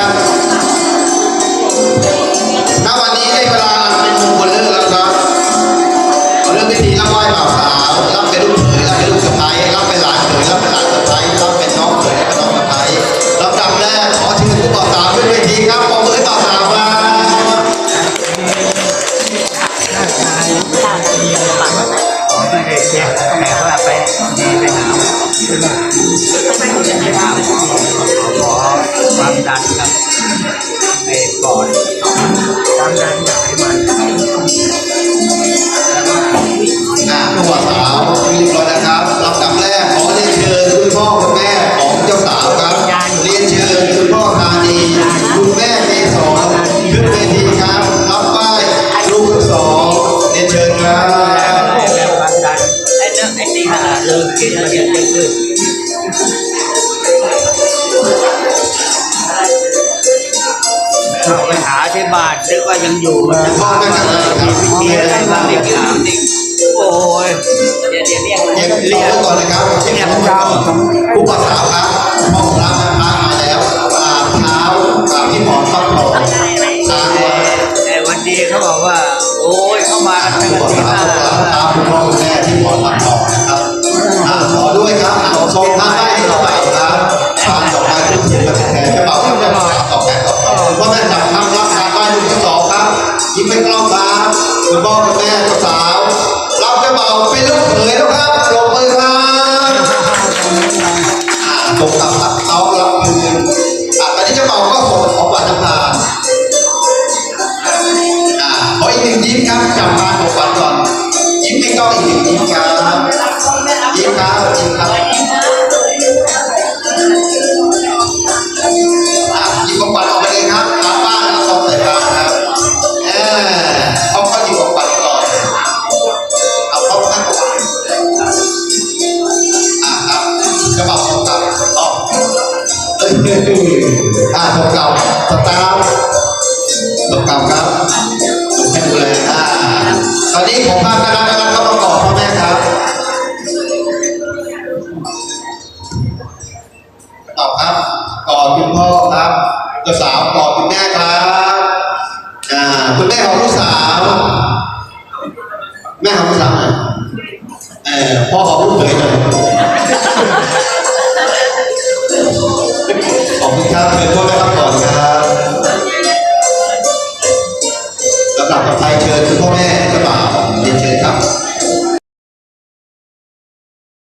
ครับณวันนี้ได้เวลาเป็นมงคลเลิกแล้วครับเอาเรื่องพิธีรับไหว้บ่าวสาวรับเป็นลูกเขยรับเป็นลูกสะใภ้รับเป็นหลานเขยรับเป็นหลานสะใภ้รับเป็นน้องเขยและเป็นน้องสะใภ้ลำดับแรกขอเชิญผู้บ่าวสาวขึ้นเวทีครับปรบมือให้บ่าวสาวครับขอไม่ได้เจ็บแต่ว่าไปดีไปหาหมอไปหาหมอขอความดัน นี่ขนาดลืมกินมันยังจะขึ้นเข้าไปหาที่บ้านนึกว่ายังอยู่จะพ่อพาแม่มากันเลยครับมีอะไรบ้างเรียกถามดิโอ้ยเดี๋ยวเดี๋ยวเรียกเรียนเรียนก่อนเลยครับเรียนก่อนผู้บ่าวสาวครับพ่อของเราพามาแล้วอาบเท้าอาบที่หมอนฟักทองตามไอ้วันดีเขาบอกว่า โอ้ยเข้ามากันผู้ทั้งบ่าวอาทิตสาย์วหน้าตามคุณพ่อคุณแม่ที่หมอนฟักทองนะครับอ่าขอ ด้วยครับทรงพระให้เจ้าบ่าวครับทานดอกไม้ทุกสิ่งมาแทนเจ้าบ่าวก็จะสาต่อแทนต่อไปพ่อแม่จับคำรับการไหว้ลูกทั้งสองครับยิ้มให้กล้องครับคุณพ่อคุณแม่เจ้าสาวรับเจ้าบ่าวเป็นลูกเขยแล้วครับปรบมือครับอ่าตรงกับรับเขารับมืออ่าตอนนี้เจ้าบ่าก็ส่งของหวานน้ำตาลอ่าขออีกหนึ่งยิ้มครับจับมาของหวานก่อนยิ้มให้กล้องอีกหนึ่งยิ้มครับยิ้มครับ กระเป๋าของเก่าอ๋อเอ้ยอ่าของเก่าสตาร์ทของเก่าครับถูกให้ดูแลอ่าตอนนี้ผมพาคณะกำลังเข้ามากอพ่อแม่ครับต่อครับกอดคุณพ่อครับเจ้าสาวกอดคุณแม่ครับอ่าคุณแม่ของลูกสาว แม่ของลูกสาวไหน ต่อเชิญคุณพ่อแม่กระเป๋าเรียนเชิญครับ